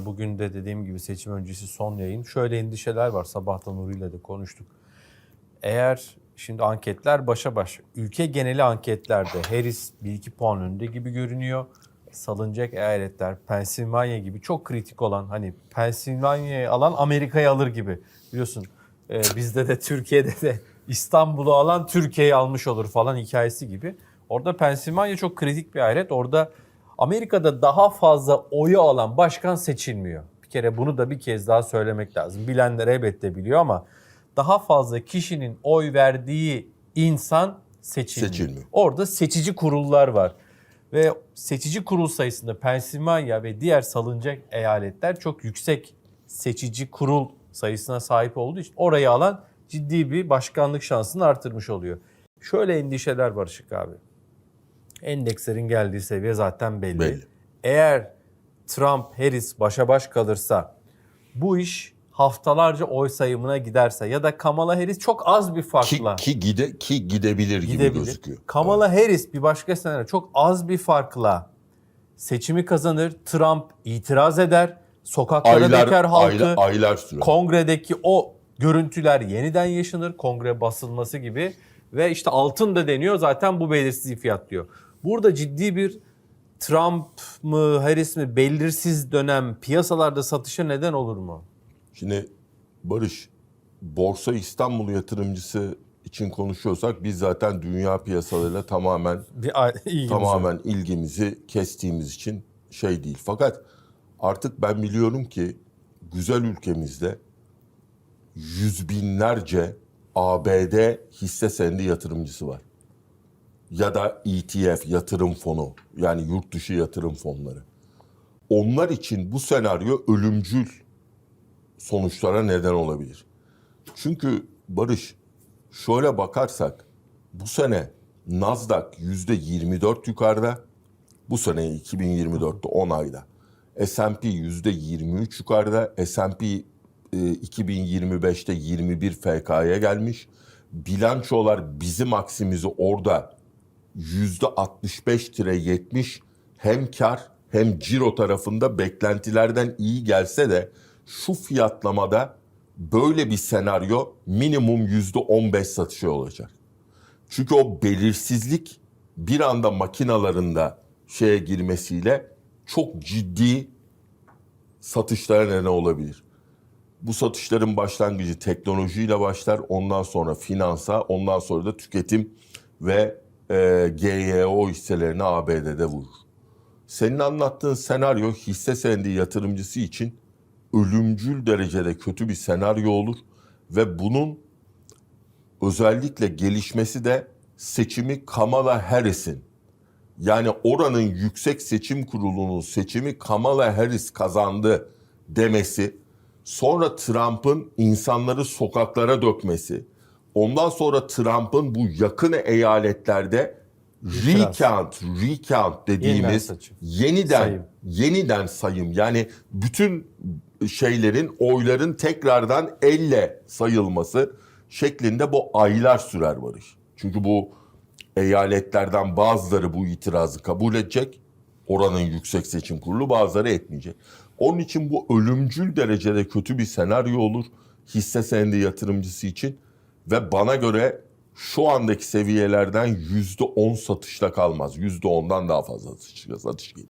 Bugün de dediğim gibi seçim öncesi son yayın. Şöyle endişeler var. Sabahtan Nuri ile de konuştuk. Eğer şimdi anketler başa baş. Ülke geneli anketlerde Harris 1-2 puan önünde gibi görünüyor. Salınacak eyaletler, Pensilvanya gibi çok kritik olan hani Pensilvanya'yı alan Amerika'yı alır gibi. Biliyorsun e, bizde de Türkiye'de de İstanbul'u alan Türkiye'yi almış olur falan hikayesi gibi. Orada Pensilvanya çok kritik bir eyalet. Orada Amerika'da daha fazla oyu alan başkan seçilmiyor. Bir kere bunu da bir kez daha söylemek lazım. Bilenler elbette biliyor ama daha fazla kişinin oy verdiği insan seçilmiyor. Seçilmiyor. Orada seçici kurullar var. Ve seçici kurul sayısında Pensilvanya ve diğer salınacak eyaletler çok yüksek seçici kurul sayısına sahip olduğu için orayı alan ciddi bir başkanlık şansını artırmış oluyor. Şöyle endişeler var Işık abi. Endekslerin geldiği seviye zaten belli. Belli. Eğer Trump, Harris başa baş kalırsa bu iş haftalarca oy sayımına giderse ya da Kamala Harris çok az bir Ki, farkla ki gide ki gidebilir gibi gidebilir. gözüküyor. Kamala Harris bir başka senaryo çok az bir farkla seçimi kazanır. Trump itiraz eder. Sokaklara Aylar, döker halkı. aylar, aylar sürer. Kongredeki o görüntüler yeniden yaşanır. Kongre basılması gibi. Ve işte altın da deniyor zaten bu belirsizliği fiyatlıyor. Burada ciddi bir Trump mı Harris mi belirsiz dönem piyasalarda satışa neden olur mu? Şimdi Barış, Borsa İstanbul yatırımcısı için konuşuyorsak biz zaten dünya piyasalarıyla tamamen Bir a- ilgimiz yok. tamamen ilgimizi kestiğimiz için şey değil. Fakat artık ben biliyorum ki güzel ülkemizde yüz binlerce ABD hisse senedi yatırımcısı var. Ya da ETF yatırım fonu yani yurt dışı yatırım fonları. Onlar için bu senaryo ölümcül sonuçlara neden olabilir. Çünkü Barış şöyle bakarsak bu sene Nasdaq yüzde 24 yukarıda. Bu sene 2024'te 10 ayda. S&P yüzde 23 yukarıda. S&P e, 2025'te 21 FK'ya gelmiş. Bilançolar bizim aksimizi orada yüzde 65 tire 70 hem kar hem ciro tarafında beklentilerden iyi gelse de şu fiyatlamada böyle bir senaryo minimum yüzde 15 satışı olacak. Çünkü o belirsizlik bir anda makinalarında şeye girmesiyle çok ciddi satışlara neden olabilir. Bu satışların başlangıcı teknolojiyle başlar, ondan sonra finansa, ondan sonra da tüketim ve e, GYO hisselerine ABD'de vurur. Senin anlattığın senaryo hisse senedi yatırımcısı için ölümcül derecede kötü bir senaryo olur ve bunun özellikle gelişmesi de seçimi Kamala Harris'in yani oranın yüksek seçim kurulunun seçimi Kamala Harris kazandı demesi, sonra Trump'ın insanları sokaklara dökmesi, ondan sonra Trump'ın bu yakın eyaletlerde recount, recount dediğimiz seçim. yeniden Sayım. yeniden sayım yani bütün şeylerin oyların tekrardan elle sayılması şeklinde bu aylar sürer Barış. Çünkü bu eyaletlerden bazıları bu itirazı kabul edecek. Oranın yüksek seçim kurulu bazıları etmeyecek. Onun için bu ölümcül derecede kötü bir senaryo olur hisse senedi yatırımcısı için ve bana göre şu andaki seviyelerden yüzde on satışla kalmaz. Yüzde ondan daha fazla satış, satış gelir.